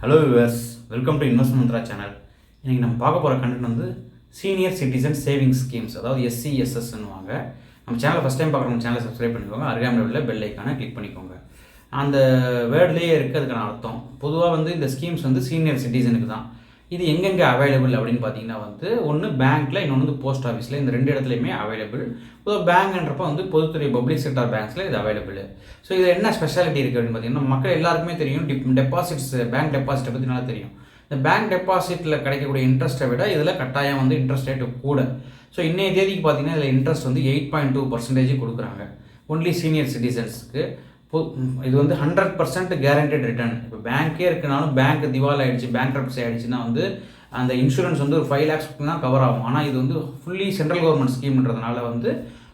Hello viewers welcome to invest Mantra channel இன்றைக்கி நம்ம பார்க்க போகிற கண்டென்ட் வந்து சீனியர் சிட்டிசன் சேவிங்ஸ் ஸ்கீம்ஸ் அதாவது எஸ்சிஎஸ்எஸ்ன்னுவாங்க நம்ம சேனலை ஃபஸ்ட் டைம் பார்க்குறவங்க சேனலை சப்ஸ்கிரைப் பண்ணிக்கோங்க. அருகாமல் உள்ள பெல் ஐக்கானை கிளிக் பண்ணிக்கோங்க. அந்த வேர்ட்லேயே இருக்குது அதுக்கான அர்த்தம் பொதுவாக வந்து இந்த ஸ்கீம்ஸ் வந்து சீனியர் சிட்டிசனுக்கு தான். இது எங்கெங்கே அவைலபிள் அப்படின்னு பார்த்தீங்கன்னா வந்து ஒன்று பேங்க்கில் இன்னொன்று வந்து போஸ்ட் ஆஃபீஸில் இந்த ரெண்டு இடத்துலையுமே அவைலபிள் பொதுவாக பேங்க்ன்றப்ப வந்து பொதுத்துறை பப்ளிக் செக்டார் பேங்க்ஸில் இது அவைலபிள் ஸோ இது என்ன ஸ்பெஷாலிட்டி இருக்குது அப்படின்னு பார்த்தீங்கன்னா மக்கள் எல்லாருக்குமே தெரியும். டிப் டெபாசிட்ஸ் பேங்க் டெபாசிட்டை பற்றி நல்லா தெரியும். இந்த பேங்க் டெபாசிட்டில் கிடைக்கக்கூடிய இன்ட்ரெஸ்ட்டை விட இதில் கட்டாயம் வந்து இன்ட்ரெஸ்ட் ரேட்டு கூட. ஸோ இன்றைய தேதிக்கு பார்த்தீங்கன்னா இதில் இன்ட்ரெஸ்ட் வந்து எயிட் பாயிண்ட் டூ பர்சன்டேஜ் கொடுக்குறாங்க. ஒன்லி சீனியர் சிட்டிசன்ஸ்க்கு இது வந்து ஹண்ட்ரட் பர்சன்ட் கேரண்டட் ரிட்டர்ன் இப்போ பேங்க்கே இருக்குனாலும் பேங்க் திவால் ஆகிடுச்சு பேங்க் ரப்ஸ் ஆகிடுச்சுன்னா வந்து அந்த இன்சூரன்ஸ் வந்து ஒரு ஃபைவ் லேக்ஸ் தான் கவர் ஆகும். ஆனால் இது வந்து ஃபுல்லி சென்ட்ரல் கவர்மெண்ட் ஸ்கீம்ன்றதுனால வந்து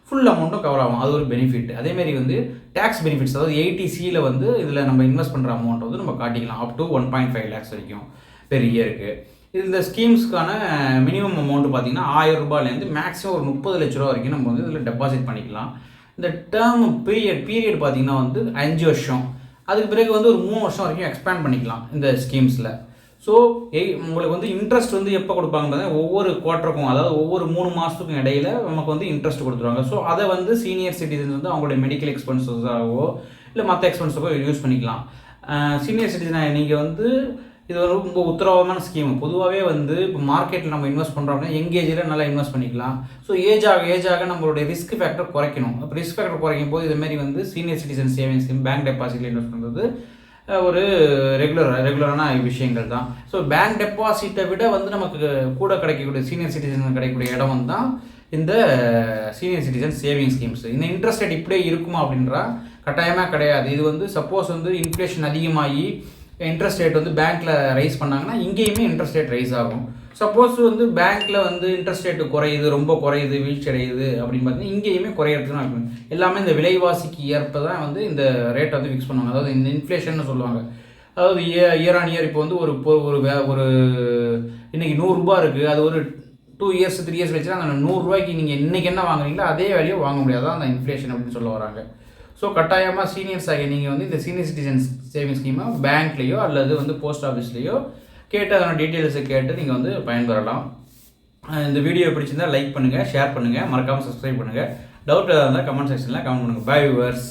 ஃபுல் அமௌண்ட்டும் கவர் ஆகும். அது ஒரு பெனிஃபிட் அதேமாரி வந்து டேக்ஸ் பெனிஃபிட்ஸ் அதாவது எயிட்டி சியில் வந்து இதில் நம்ம இன்வெஸ்ட் பண்ணுற அமௌண்ட் வந்து நம்ம காட்டிக்கலாம். Up to one point five lakhs வரைக்கும் பெர் இயருக்கு இந்த ஸ்கீம்ஸ்க்கான மினிமம் அமௌண்ட் பார்த்தீங்கன்னா ஆயிரம் ரூபாயிலேருந்து மேக்ஸிமம் ஒரு முப்பது லட்ச ரூபா வரைக்கும் நம்ம வந்து இதில் டெபாசிட் பண்ணிக்கலாம். இந்த டேர்ம் பீரியட் பீரியட் பார்த்தீங்கன்னா வந்து அஞ்சு வருஷம். அதுக்கு பிறகு வந்து ஒரு மூணு வருஷம் வரைக்கும் எக்ஸ்பேண்ட் பண்ணிக்கலாம் இந்த ஸ்கீம்ஸில் ஸோ எய் உங்களுக்கு வந்து இன்ட்ரெஸ்ட் வந்து எப்போ கொடுப்பாங்கன்னு பார்த்தீங்கன்னா ஒவ்வொரு குவார்ட்டருக்கும் அதாவது ஒவ்வொரு மூணு மாதத்துக்கும் இடையில நமக்கு வந்து இன்ட்ரெஸ்ட் கொடுத்துருவாங்க. ஸோ அதை வந்து சீனியர் சிட்டிசன்ஸ் வந்து அவங்களுடைய மெடிக்கல் எக்ஸ்பென்சஸாகவோ இல்லை மற்ற எக்ஸ்பென்ஸாகவோ யூஸ் பண்ணிக்கலாம். சீனியர் சிட்டிசனை நீங்கள் வந்து இது ஒரு ரொம்ப உத்தரவாதமான ஸ்கீம் பொதுவாகவே வந்து இப்போ மார்க்கெட்டில் நம்ம இன்வெஸ்ட் பண்ணுறோம் அப்படின்னா யங் ஏஜில் நல்லா இன்வெஸ்ட் பண்ணிக்கலாம். ஸோ ஏஜ் ஆக ஏஜ் ஆக நம்மளுடைய ரிஸ்க் ஃபேக்டர் குறைக்கணும். அப்போ ரிஸ்க் ஃபேக்டர் குறைக்கும் போது இதுமாரி வந்து senior citizen saving scheme bank டெபாசிட்டில் invest பண்ணுறது ஒரு ரெகுலர் ரெகுலரான விஷயங்கள் தான். ஸோ பேங்க் டெபாசிட்டை விட வந்து நமக்கு கூட கிடைக்கக்கூடிய சீனியர் சிட்டிசன் கிடைக்கக்கூடிய இடம் தான் இந்த சீனியர் சிட்டிசன் சேவிங் ஸ்கீம்ஸ் இந்த இன்ட்ரெஸ்ட் ரேட் இப்படியே இருக்குமா அப்படின்றா கட்டாயமாக கிடையாது. இது வந்து சப்போஸ் வந்து இன்ஃப்ளேஷன் அதிகமாகி இன்ட்ரெஸ்ட் ரேட் வந்து பேங்க்கில் ரைஸ் பண்ணாங்கன்னா இங்கேயுமே இன்ட்ரெஸ்ட் ரேட் ரைஸ் ஆகும். சப்போஸ் வந்து பேங்க்கில் வந்து இன்ட்ரெஸ்ட் ரேட்டு குறையுது ரொம்ப குறையுது வீழ்ச்சி அடையுது அப்படின்னு பார்த்தீங்கன்னா இங்கேயுமே குறையிறதுக்கு தான் இருக்கும். எல்லாமே இந்த விலைவாசிக்கு ஏற்ப தான் வந்து இந்த ரேட்டை வந்து ஃபிக்ஸ் பண்ணுவாங்க. அதாவது இந்த இன்ஃப்ளேஷன் சொல்லுவாங்க. அதாவது இயர் இயர் ஆன் இயர் இப்போ வந்து ஒரு ஒரு ஒரு இன்றைக்கி நூறுரூபா இருக்குது அது ஒரு டூ இயர்ஸ் த்ரீ இயர்ஸ் வச்சுன்னா அந்த நூறுரூவாய்க்கு நீங்கள் இன்றைக்கி என்ன வாங்குறீங்களோ அதே வேலையை வாங்க முடியாது. அந்த இன்ஃப்ளேஷன் அப்படின்னு சொல்ல வராங்க. ஸோ கட்டாயமாக சீனியர்ஸ் ஆகிய நீங்கள் வந்து இந்த சீனியர் சிட்டிசன்ஸ் சேவிங் ஸ்கீமை பேங்க்லேயோ அல்லது வந்து போஸ்ட் ஆஃபீஸ்லேயோ கேட்டு அதோட டீட்டெயில்ஸை கேட்டு நீங்கள் வந்து பயன்பெறலாம். இந்த வீடியோ பிடிச்சிருந்தால் லைக் பண்ணுங்கள் ஷேர் பண்ணுங்கள் மறக்காமல் சப்ஸ்கிரைப் பண்ணுங்கள் டவுட் இருந்தால் கமெண்ட் செக்ஷனில் கமெண்ட் பண்ணுங்கள் பை வியூவர்ஸ்